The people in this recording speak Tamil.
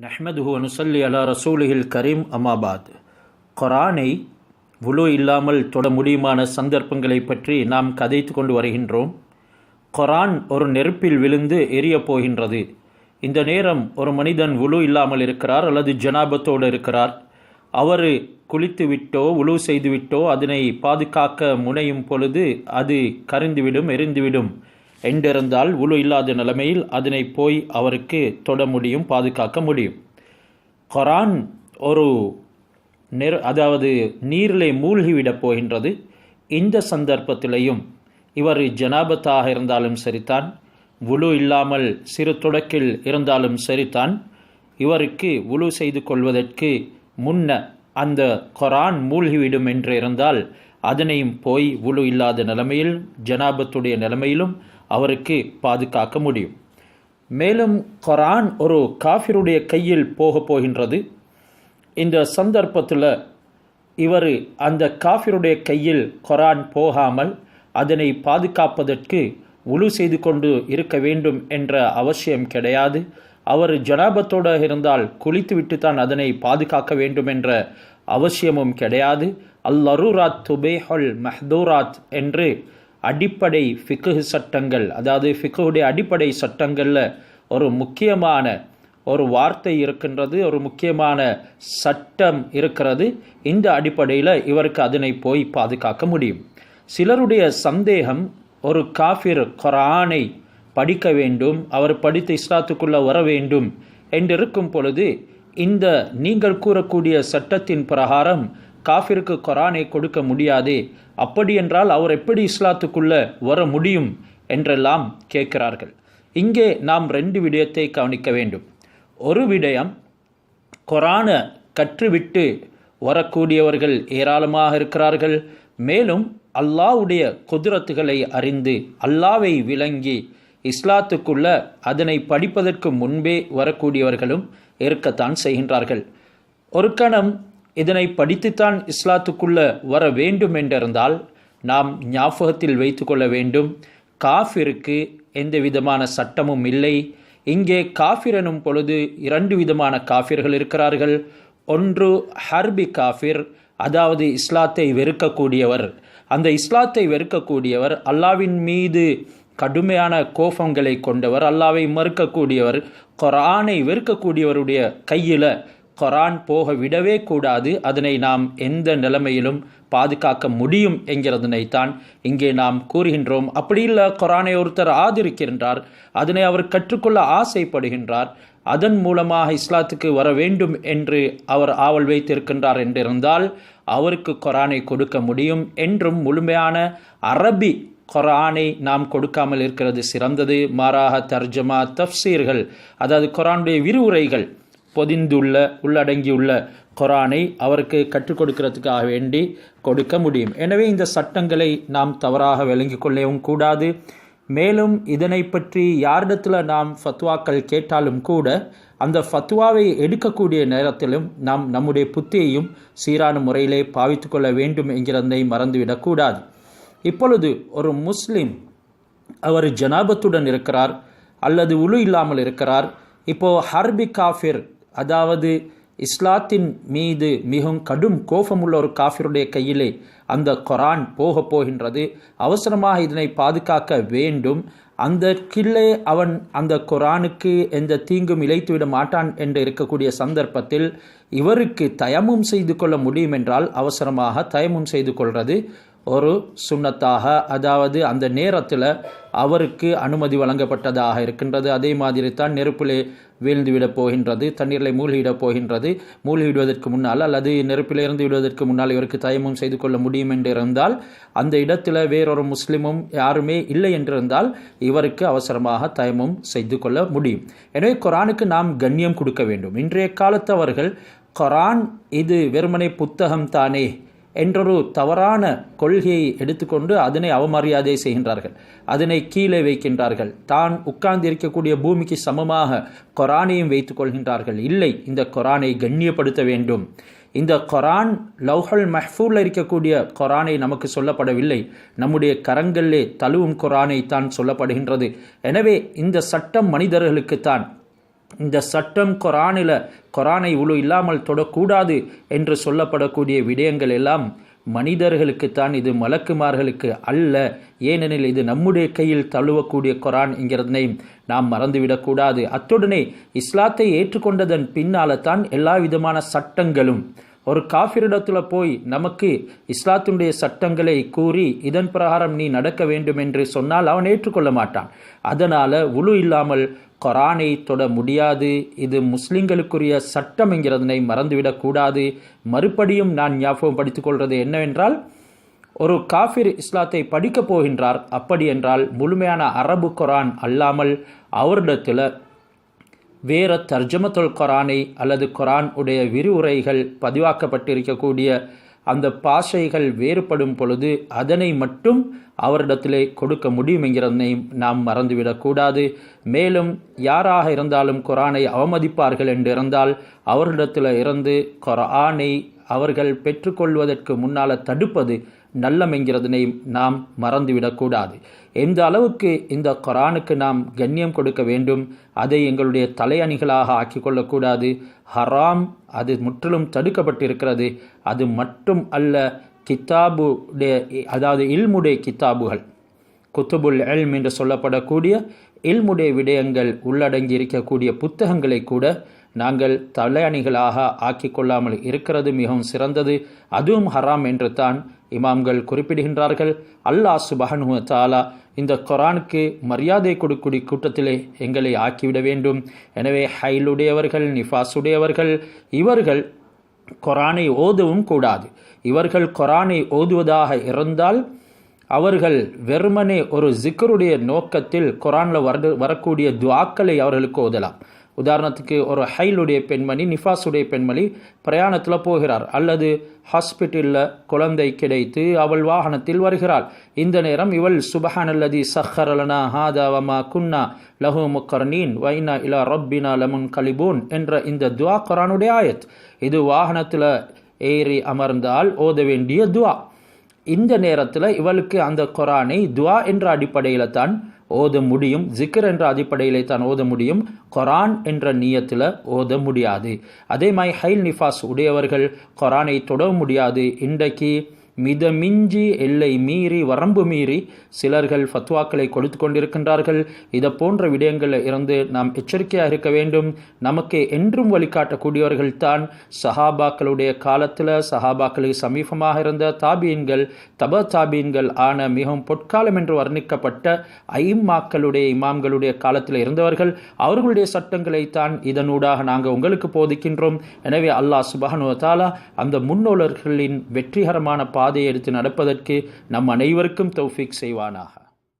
நஹ்மதுஹு அனுசல்லி அலா ரசூலிஹில் கரீம் அமாபாத் குரானை உலு இல்லாமல் தொட முடியுமான சந்தர்ப்பங்களை பற்றி நாம் கதைத்து கொண்டு வருகின்றோம். குரான் ஒரு நெருப்பில் விழுந்து எரியப் போகின்றது. இந்த நேரம் ஒரு மனிதன் உலு இல்லாமல் இருக்கிறார் அல்லது ஜனாபத்தோடு இருக்கிறார். அவர் குளித்துவிட்டோ உழு உலு செய்துவிட்டோ அதனை பாதுகாக்க முனையும் பொழுது அது கரிந்துவிடும் எரிந்துவிடும். என்றிருந்தால் உழு இல்லாத நிலைமையில் அதனை போய் அவருக்கு தொட முடியும் பாதுகாக்க முடியும். குரான் ஒரு நெரு அதாவது நீரிலே மூழ்கிவிடப் போகின்றது. இந்த சந்தர்ப்பத்திலையும் இவர் ஜனாபத்தாக இருந்தாலும் சரிதான் உழு இல்லாமல் சிறு தொடக்கில் இருந்தாலும் சரிதான். இவருக்கு உழு செய்து கொள்வதற்கு முன்ன அந்த கொரான் மூழ்கிவிடும் என்று இருந்தால் அதனையும் போய் உழு இல்லாத நிலைமையில் ஜனாபத்துடைய நிலைமையிலும் அவருக்கு பாதுகாக்க முடியும். மேலும் கொரான் ஒரு காஃபிருடைய கையில் போக போகின்றது. இந்த சந்தர்ப்பத்தில் இவர் அந்த காஃபிருடைய கையில் கொரான் போகாமல் அதனை பாதுகாப்பதற்கு உழு செய்து கொண்டு இருக்க வேண்டும் என்ற அவசியம் கிடையாது. அவர் ஜனாபத்தோடு இருந்தால் குளித்துவிட்டு தான் அதனை பாதுகாக்க வேண்டும் என்ற அவசியமும் கிடையாது. அல்லருராத் துபேஹல் மஹ்தூராத் என்று அடிப்படை ஃபிக்கு சட்டங்கள் அதாவது ஃபிக்குடைய அடிப்படை சட்டங்களில் ஒரு முக்கியமான ஒரு வார்த்தை இருக்கின்றது ஒரு முக்கியமான சட்டம் இருக்கிறது. இந்த அடிப்படையில் இவருக்கு அதனை போய் பாதுகாக்க முடியும். சிலருடைய சந்தேகம் ஒரு காஃபிர் கொரானை படிக்க வேண்டும் அவர் படித்து இஸ்லாத்துக்குள்ளே வர வேண்டும் என்றிருக்கும் பொழுது இந்த நீங்கள் கூறக்கூடிய சட்டத்தின் பிரகாரம் காஃபிற்கு கொரானை கொடுக்க முடியாதே. அப்படியென்றால் அவர் எப்படி இஸ்லாத்துக்குள்ளே வர முடியும் என்றெல்லாம் கேட்கிறார்கள். இங்கே நாம் ரெண்டு விடயத்தை கவனிக்க வேண்டும். ஒரு விடயம் கொரான கற்றுவிட்டு வரக்கூடியவர்கள் ஏராளமாக இருக்கிறார்கள். மேலும் அல்லாவுடைய குதிரத்துகளை அறிந்து அல்லாவை விளங்கி இஸ்லாத்துக்குள்ள அதனை படிப்பதற்கு முன்பே வரக்கூடியவர்களும் இருக்கத்தான் செய்கின்றார்கள். ஒரு கணம் இதனை படித்துத்தான் இஸ்லாத்துக்குள்ள வர வேண்டும் என்றிருந்தால் நாம் ஞாபகத்தில் வைத்து கொள்ள வேண்டும். காஃபிற்கு எந்த விதமான சட்டமும் இல்லை. இங்கே காஃபிர் எனும் பொழுது இரண்டு விதமான காஃபிர்கள் இருக்கிறார்கள். ஒன்று ஹர்பி காஃபிர் அதாவது இஸ்லாத்தை வெறுக்கக்கூடியவர். அந்த இஸ்லாத்தை வெறுக்கக்கூடியவர் அல்லாவின் மீது கடுமையான கோபங்களை கொண்டவர். அல்லாவை மறுக்கக்கூடியவர் கொரானை வெறுக்கக்கூடியவருடைய கையில் கொரான் போக விடவே கூடாது. அதனை நாம் எந்த நிலைமையிலும் பாதுகாக்க முடியும் என்கிறதனைத்தான் இங்கே நாம் கூறுகின்றோம். அப்படி இல்லை கொரானை ஒருத்தர் ஆதரிக்கின்றார். அதனை அவர் கற்றுக்கொள்ள ஆசைப்படுகின்றார். அதன் மூலமாக இஸ்லாத்துக்கு வர வேண்டும் என்று அவர் ஆவல் வைத்திருக்கின்றார் என்றிருந்தால் அவருக்கு கொரானை கொடுக்க முடியும் என்றும் முழுமையான அரபி கொரானை நாம் கொடுக்காமல் இருக்கிறது சிறந்தது. மாறாக தர்ஜமா தப்சீர்கள் அதாவது கொரானுடைய விரிவுரைகள் பொதிந்துள்ள உள்ளடங்கியுள்ள கொரானை அவருக்கு கற்றுக் கொடுக்கிறதுக்காக வேண்டி கொடுக்க முடியும். எனவே இந்த சட்டங்களை நாம் தவறாக விளங்கிக் கொள்ளவும் கூடாது. மேலும் இதனை பற்றி யாரிடத்தில் நாம் ஃபத்வாக்கள் கேட்டாலும் கூட அந்த ஃபத்வாவை எடுக்கக்கூடிய நேரத்திலும் நாம் நம்முடைய புத்தியையும் சீரான முறையிலே பாவித்து கொள்ள வேண்டும் என்கிறதை மறந்துவிடக்கூடாது இப்பொழுது ஒரு முஸ்லிம் அவர் ஜனாபத்துடன் இருக்கிறார் அல்லது உழு இல்லாமல் இருக்கிறார். இப்போது ஹர்பி காஃபிர் அதாவது இஸ்லாத்தின் மீது மிகவும் கடும் கோபமுள்ள ஒரு காஃபிருடைய கையிலே அந்த கொரான் போக போகின்றது. அவசரமாக இதனை பாதுகாக்க வேண்டும். அந்த கிள்ளே அவன் அந்த குரானுக்கு எந்த தீங்கும் இழைத்துவிட மாட்டான் என்று இருக்கக்கூடிய சந்தர்ப்பத்தில் இவருக்கு தயமும் செய்து கொள்ள முடியும் என்றால் அவசரமாக தயமும் செய்து கொள்வது ஒரு சுண்ணத்தாக அதாவது அந்த நேரத்தில் அவருக்கு அனுமதி வழங்கப்பட்டதாக இருக்கின்றது. அதே மாதிரி தான் நெருப்பிலே வீழ்ந்து விடப் போகின்றது தண்ணீரில் மூழ்கிவிடப் போகின்றது. மூழ்கிவிடுவதற்கு முன்னால் அல்லது நெருப்பில் இருந்து விடுவதற்கு முன்னால் இவருக்கு தயமும் செய்து கொள்ள முடியும் என்று இருந்தால் அந்த இடத்துல வேறொரு முஸ்லிமும் யாருமே இல்லை என்றிருந்தால் இவருக்கு அவசரமாக தயமும் செய்து கொள்ள முடியும். எனவே குரானுக்கு நாம் கண்ணியம் கொடுக்க வேண்டும். இன்றைய காலத்தவர்கள் குரான் இது வெறுமனை புத்தகம் தானே என்றொரு தவறான கொள்கையை எடுத்துக்கொண்டு அதனை அவமரியாதை செய்கின்றார்கள். அதனை கீழே வைக்கின்றார்கள். தான் உட்கார்ந்து இருக்கக்கூடிய பூமிக்கு சமமாக கொரானையும் வைத்துக் கொள்கின்றார்கள். இல்லை இந்த கொரானை கண்ணியப்படுத்த வேண்டும். இந்த கொரான் லவ்ஹல் மஹ்ஃபூரில் இருக்கக்கூடிய கொரானை நமக்கு சொல்லப்படவில்லை. நம்முடைய கரங்களிலே தழுவும் கொரானை தான் சொல்லப்படுகின்றது. எனவே இந்த சட்டம் மனிதர்களுக்குத்தான் இந்த சட்டம் கொரானில் கொரானை உழு இல்லாமல் தொடக்கூடாது என்று சொல்லப்படக்கூடிய விடயங்கள் எல்லாம் மனிதர்களுக்குத்தான் இது மலக்குமார்களுக்கு அல்ல. ஏனெனில் இது நம்முடைய கையில் தழுவக்கூடிய கொரான் என்கிறதனை நாம் மறந்துவிடக்கூடாது. அத்துடனே இஸ்லாத்தை ஏற்றுக்கொண்டதன் பின்னால தான் எல்லா விதமான சட்டங்களும் ஒரு காஃபிரிடத்தில் போய் நமக்கு இஸ்லாத்தினுடைய சட்டங்களை கூறி இதன் பிரகாரம் நீ நடக்க வேண்டும் என்று சொன்னால் அவன் ஏற்றுக்கொள்ள மாட்டான். அதனால் உழு இல்லாமல் கொரானை தொட முடியாது. இது முஸ்லிம்களுக்குரிய சட்டம் என்கிறதனை மறந்துவிடக்கூடாது மறுபடியும் நான் ஞாபகம் படித்துக் கொள்வது என்னவென்றால் ஒரு காஃபிர் இஸ்லாத்தை படிக்கப் போகின்றார். அப்படி என்றால் முழுமையான அரபு குரான் அல்லாமல் அவரிடத்தில் வேற தர்ஜமத்துல் குரானை அல்லது குரான் உடைய விரிவுரைகள் பதிவாக்கப்பட்டிருக்கக்கூடிய அந்த பாஷைகள் வேறுபடும் பொழுது அதனை மட்டும் அவரிடத்திலே கொடுக்க முடியும் நாம் மறந்துவிடக்கூடாது மேலும் யாராக இருந்தாலும் குரானை அவமதிப்பார்கள் என்று இருந்தால் அவரிடத்தில் இருந்து குரானை அவர்கள் பெற்றுக்கொள்வதற்கு முன்னால் தடுப்பது நல்லம் என்கிறதனை நாம் மறந்துவிடக்கூடாது. எந்த அளவுக்கு இந்த குரானுக்கு நாம் கண்ணியம் கொடுக்க வேண்டும் அதை எங்களுடைய தலையணிகளாக ஆக்கிக்கொள்ளக்கூடாது. ஹராம் அது முற்றிலும் தடுக்கப்பட்டிருக்கிறது. அது மட்டும் அல்ல கித்தாபுடைய அதாவது இல்முடைய கித்தாபுகள் குத்துபுல் எல்ம் என்று சொல்லப்படக்கூடிய இல்முடைய விடயங்கள் உள்ளடங்கி இருக்கக்கூடிய புத்தகங்களை கூட நாங்கள் தலையணிகளாக ஆக்கி கொள்ளாமல் இருக்கிறது மிகவும் சிறந்தது. அதுவும் ஹராம் என்று தான் இமாம்கள் குறிப்பிடுகின்றார்கள் அல்லாஹ் சுபஹனு தாலா இந்த குரானுக்கு மரியாதை கொடுக்கூடிய கூட்டத்திலே எங்களை ஆக்கிவிட வேண்டும். எனவே ஹைலுடையவர்கள் நிஃபாஸுடையவர்கள் இவர்கள் குரானை ஓதவும் கூடாது. இவர்கள் குரானை ஓதுவதாக இருந்தால் அவர்கள் வெறுமனே ஒரு ஜிக்கருடைய நோக்கத்தில் குரானில் வர வரக்கூடிய துவாக்களை அவர்களுக்கு ஓதலாம். உதாரணத்துக்கு ஒரு ஹைலுடைய பெண்மணி நிஃபாஸுடைய பெண்மணி பிரயாணத்தில் போகிறார். அல்லது ஹாஸ்பிட்டலில் குழந்தை கிடைத்து அவள் வாகனத்தில் வருகிறாள். இந்த நேரம் இவள் சுபஹான் அல்லதி சஹரலனா ஹாதாவமா குன்னா லஹு முக்கர்னீன் வைனா இலா ரப்பினா லமுன் கலிபூன் என்ற இந்த துவா குரானுடைய ஆயத். இது வாகனத்தில் ஏறி அமர்ந்தால் ஓத வேண்டிய துவா. இந்த நேரத்தில் இவளுக்கு அந்த குரானை துவா என்ற அடிப்படையில் தான் ஓத முடியும் ஜிக்கர் என்ற அடிப்படையிலே தான் ஓத முடியும் கொரான் என்ற நீயத்தில் ஓத முடியாது. அதே மாதிரி ஹைல் நிஃபாஸ் உடையவர்கள் கொரானை தொட முடியாது. இன்றைக்கு மிதமிஞ்சி எல்லை மீறி வரம்பு மீறி சிலர்கள் ஃபத்வாக்களை கொடுத்து கொண்டிருக்கின்றார்கள். இதை போன்ற விடயங்களில் இருந்து நாம் எச்சரிக்கையாக இருக்க வேண்டும். நமக்கு என்றும் வழிகாட்டக்கூடியவர்கள் தான் சஹாபாக்களுடைய காலத்தில் சஹாபாக்களுக்கு சமீபமாக இருந்த தாபீன்கள் தப தாபீன்கள் ஆன மிகவும் பொற்காலம் என்று வர்ணிக்கப்பட்ட ஐம்மாக்களுடைய இமாம்களுடைய காலத்தில் இருந்தவர்கள் அவர்களுடைய சட்டங்களை தான் இதனூடாக நாங்கள் உங்களுக்கு போதிக்கின்றோம். எனவே அல்லாஹ் சுபஹனு தாலா அந்த முன்னோழர்களின் வெற்றிகரமான பாதையை எடுத்து நடப்பதற்கு நம் அனைவருக்கும் தௌஃபிக் செய்வானாக.